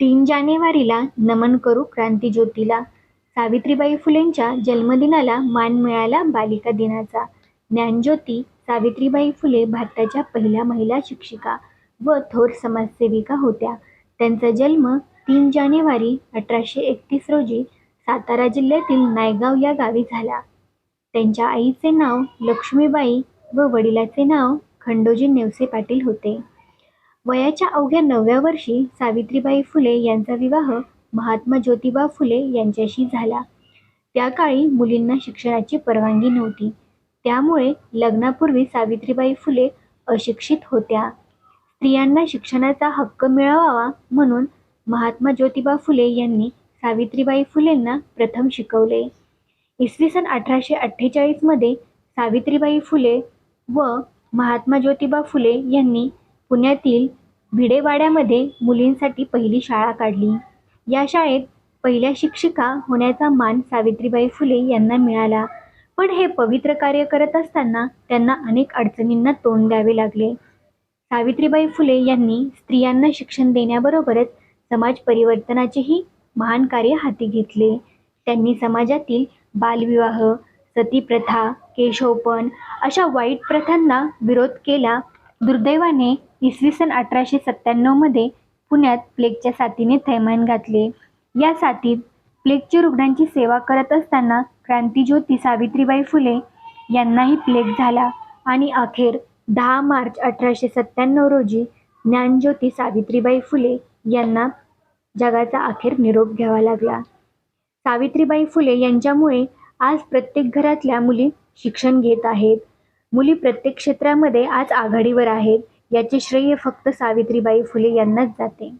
तीन जानेवारीला नमन करू क्रांतीज्योतीला. सावित्रीबाई फुलेंच्या जन्मदिनाला मान मिळाला बालिका दिनाचा. ज्ञानज्योती सावित्रीबाई फुले भारताच्या पहिल्या महिला शिक्षिका व थोर समाजसेविका होत्या. त्यांचा जन्म तीन जानेवारी अठराशे एकतीस रोजी सातारा जिल्ह्यातील नायगाव या गावी झाला. त्यांच्या आईचे नाव लक्ष्मीबाई व वडिलाचे नाव खंडोजी नेवसे पाटील होते. वयाच्या अवघ्या नवव्या वर्षी सावित्रीबाई फुले यांचा विवाह महात्मा ज्योतिबा फुले यांच्याशी झाला. त्या काळी मुलींना शिक्षणाची परवानगी नव्हती. त्यामुळे लग्नापूर्वी सावित्रीबाई फुले अशिक्षित होत्या. स्त्रियांना शिक्षणाचा हक्क मिळवावा म्हणून महात्मा ज्योतिबा फुले यांनी सावित्रीबाई फुलेंना प्रथम शिकवले. इसवी सन अठराशे अठ्ठेचाळीसमध्ये सावित्रीबाई फुले व महात्मा ज्योतिबा फुले यांनी पुण्यातील भिडेवाड्यामध्ये मुलींसाठी पहिली शाळा काढली. या शाळेत पहिल्या शिक्षिका होण्याचा मान सावित्रीबाई फुले यांना मिळाला. पण हे पवित्र कार्य करत असताना त्यांना अनेक अडचणींना तोंड द्यावे लागले. सावित्रीबाई फुले यांनी स्त्रियांना शिक्षण देण्याबरोबरच समाज परिवर्तनाचेही महान कार्य हाती घेतले. त्यांनी समाजातील बालविवाह सती प्रथा केशवपण अशा वाईट प्रथांना विरोध केला. दुर्दैवाने इसवी सन अठराशे सत्त्याण्णवमध्ये पुण्यात प्लेगच्या साथीने थैमान घातले. या साथीत प्लेगच्या रुग्णांची सेवा करत असताना क्रांतीज्योती सावित्रीबाई फुले यांनाही प्लेग झाला आणि अखेर दहा मार्च अठराशे सत्त्याण्णव रोजी ज्ञानज्योती सावित्रीबाई फुले यांना जगाचा अखेर निरोप घ्यावा लागला. सावित्रीबाई फुले यांच्यामुळे आज प्रत्येक घरातल्या मुली शिक्षण घेत आहेत. मुली प्रत्येक क्षेत्रामध्ये आज आघाडीवर आहेत. याचे श्रेय फक्त सावित्रीबाई फुले यांनाच जाते.